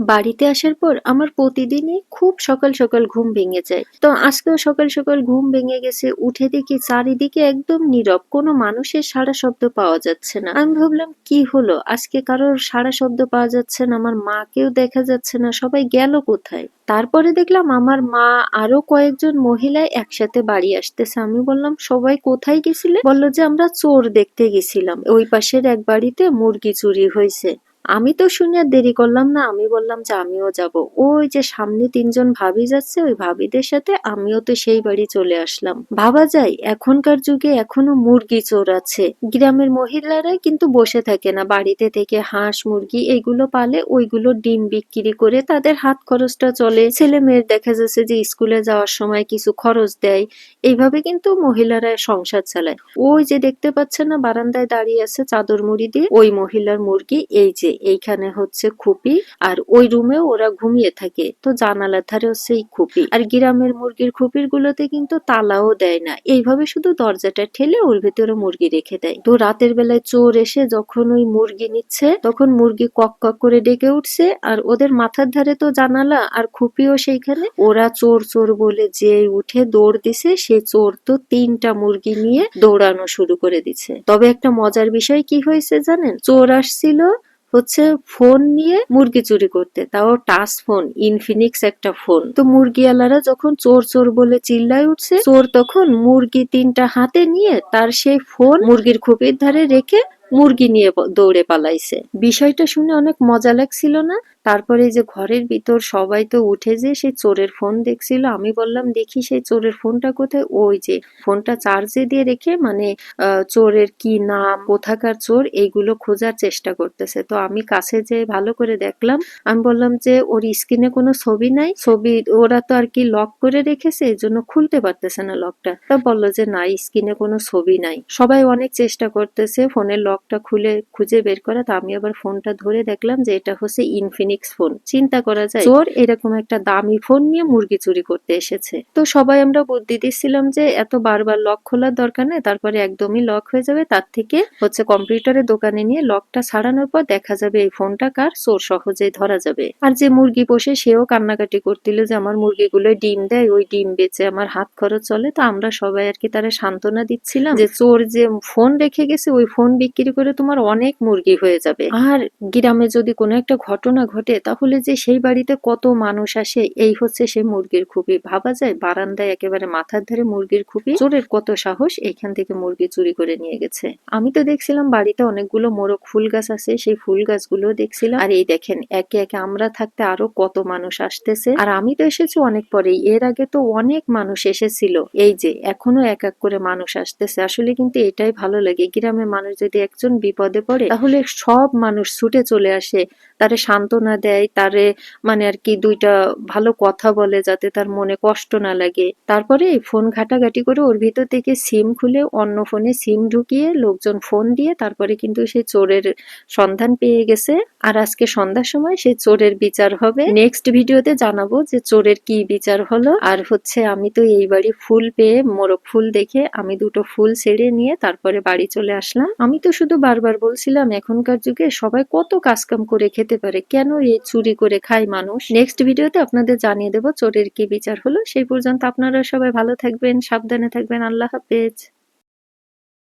বাড়িতে আসার পর আমার প্রতিদিনই খুব সকাল সকাল ঘুম ভেঙে যায়। তো আজকেও সকাল সকাল ঘুম ভেঙে গেছে, উঠে দেখি চারিদিকে একদম নীরব, কোনো মানুষের সারা শব্দ পাওয়া যাচ্ছে না। আমি ভাবলাম, কি হলো? আজকে কারোর সারা শব্দ পাওয়া যাচ্ছে না, আমার মাকেও দেখা যাচ্ছে না, সবাই গেল কোথায়? তারপরে দেখলাম আমার মা আরও কয়েকজন মহিলা একসাথে বাড়ি আসতেছে। আমি বললাম, সবাই কোথায় গেছিলে? বলল যে, আমরা চোর দেখতে গেছিলাম। ওই পাশের এক বাড়িতে মুরগি চুরি হয়েছে। আমি তো শুনে দেরি করলাম না, আমি বললাম যে আমিও যাব। ওই যে সামনে তিনজন ভাবি যাচ্ছে, ওই ভাবিদের সাথে আমিও তো সেই বাড়ি চলে আসলাম। ভাবা যায়, এখনকার যুগে এখনও মুরগি চোর আছে। গ্রামের মহিলারা কিন্তু বসে থাকে না, বাড়িতে থেকে হাঁস, মুরগি এগুলো পালে ওইগুলো ডিম বিক্রি করে তাদের হাত খরচটা চলে। ছেলে মেয়ের দেখা যাচ্ছে যে স্কুলে যাওয়ার সময় কিছু খরচ দেয়, এইভাবে কিন্তু মহিলারা সংসার চালায়। ওই যে দেখতে পাচ্ছে না, বারান্দায় দাঁড়িয়ে আছে চাদর মুড়ি দিয়ে, ওই মহিলার মুরগি এই যে। এইখানে হচ্ছে খুপি আর ওই রুমেও ওরা ঘুমিয়ে থাকে। তো জানালার ধারেও সেই খুপি। আর গ্রামের মুরগির খুপির গুলোতে কিন্তু তালাও দেয় না। এইভাবে শুধু দরজাটা ঠেলে ওর ভেতরে মুরগি রেখে দেয়। তো রাতের বেলায় চোর এসে যখন ওই মুরগি নিচ্ছে, তখন মুরগি কক কক করে ডেকে উঠছে আর ওদের মাথার ধারে তো জানালা আর খুপিও সেইখানে। ওরা চোর চোর বলে যে উঠে দৌড় দিছে, সে চোর তো তিনটা মুরগি নিয়ে দৌড়ানো শুরু করে দিছে। তবে একটা মজার বিষয় কি হয়েছে জানেন? চোর আসছিল হচ্ছে ফোন নিয়ে মুরগি চুরি করতে। তাও টাচ ফোন ইনফিনিক্স একটা ফোন তো মুরগিওয়ালারা যখন চোর চোর বলে চিল্লায় উঠছে, চোর তখন মুরগি তিনটা হাতে নিয়ে তার সেই ফোন মুরগির খুপির ধারে রেখে মুরগি নিয়ে দৌড়ে পালাইছে। বিষয়টা শুনে অনেক মজা লাগছিল না? তারপরে যে ঘরের ভিতর সবাই তো উঠে যে সেই চোরের ফোন দেখছিল, আমি বললাম, দেখি সেই চোরের ফোনটা কোথায়? ওই যে ফোনটা চার্জে দিয়ে রেখে মানে চোরের কি নাম, কোথাকার চোর এইগুলো খোঁজার চেষ্টা করতেছে। তো আমি কাছে যে ভালো করে দেখলাম, আমি বললাম যে ওর স্ক্রিনে কোনো ছবি নাই, ছবি ওরা তো আর কি লক করে রেখেছে এই জন্য খুলতে পারতেছে না লকটা। তা বলল যে, না, স্ক্রিনে কোনো ছবি নাই। সবাই অনেক চেষ্টা করতেছে, ফোনের লকটা খুলে, খুঁজে বের করা। তা আমি আবার ফোনটা ধরে দেখলাম যে এটা হচ্ছে ইনফিনিক্স ফোন চিন্তা করা যায়। চোর এরকম একটা দামি ফোন নিয়ে মুরগি চুরি করতে এসেছে। তো সবাই আমরা বুদ্ধি দিচ্ছিলাম যে এত বারবার লক খোলার দরকার নেই, তারপরে একদমই লক হয়ে যাবে। তার থেকে হচ্ছে কম্পিউটারের দোকানে নিয়ে লকটা ছাড়ানোর পর দেখা যাবে এই ফোনটা কার? চোর সহজেই ধরা যাবে। আর যে মুরগি পোষে, সেও কান্নাকাটি করছিল যে আমার মুরগিগুলো ডিম দেয়, ওই ডিম বেচে আমার হাত খরচ চলে। তো আমরা সবাই আর কি তারা সান্ত্বনা দিচ্ছিলাম যে চোর যে ফোন রেখে গেছে, ওই ফোন বিক্রি করে তোমার অনেক মুরগি হয়ে যাবে। আর গ্রামে যদি কোনো একটা ঘটনা ঘটে তাহলে যে সেই বাড়িতে কত মানুষ আসে, এই হচ্ছে সেই মুরগির খুবই। ভাবা যায় বারান্দায় একেবারে মাথার ধারে মুরগির খুবই। চোরের কত সাহস, এখান থেকে মুরগি চুরি করে নিয়ে গেছে। আমি তো দেখছিলাম বাড়িতে অনেকগুলো মোরগ ফুল গাছ আছে, সেই ফুল গাছগুলো দেখছিলাম। আর এই দেখেন, একে একে আমরা থাকতে আরও কত মানুষ আসতেছে। আর আমি তো এসেছি অনেক পরেই, এর আগে তো অনেক মানুষ এসেছিল। এই যে, এখনও এক এক করে মানুষ আসতেছে। আসলে কিন্তু এটাই ভালো লাগে, গ্রামের মানুষ যদি একজন বিপদে পড়ে, তাহলে সব মানুষ ছুটে চলে আসে, তারে সান্ত্বনা দেয়, তারে মানে আর কি দুইটা ভালো কথা বলে যাতে তার মনে কষ্ট না লাগে। তারপরে ফোন ঘাটাঘাটি করে ওর ভিতর থেকে সিম খুলে অন্য ফোনে সিম ঢুকিয়ে লোকজন ফোন দিয়ে তারপরে কিন্তু সেই চোরের সন্ধান পেয়ে গেছে। আর আজকে সন্ধ্যার সময় সেই চোরের বিচার হবে। নেক্সট ভিডিওতে জানাব যে চোরের কি বিচার হলো। আর হচ্ছে আমি তো এই বাড়ি ফুল পেয়ে মোরগ ফুল দেখে আমি দুটো ফুল ছেড়ে নিয়ে তারপরে বাড়ি চলে আসলাম। আমি তো শুধু বারবার বলছিলাম, এখনকার যুগে সবাই কত কাজকাম করে খেতে পারে। কেন চুরি করে খায় মানুষ। নেক্সট ভিডিওতে আপনাদের জানিয়ে দেবো চোরের কি বিচার হলো। সেই পর্যন্ত আপনারা সবাই ভালো থাকবেন, সাবধানে থাকবেন। আল্লাহ হাফেজ।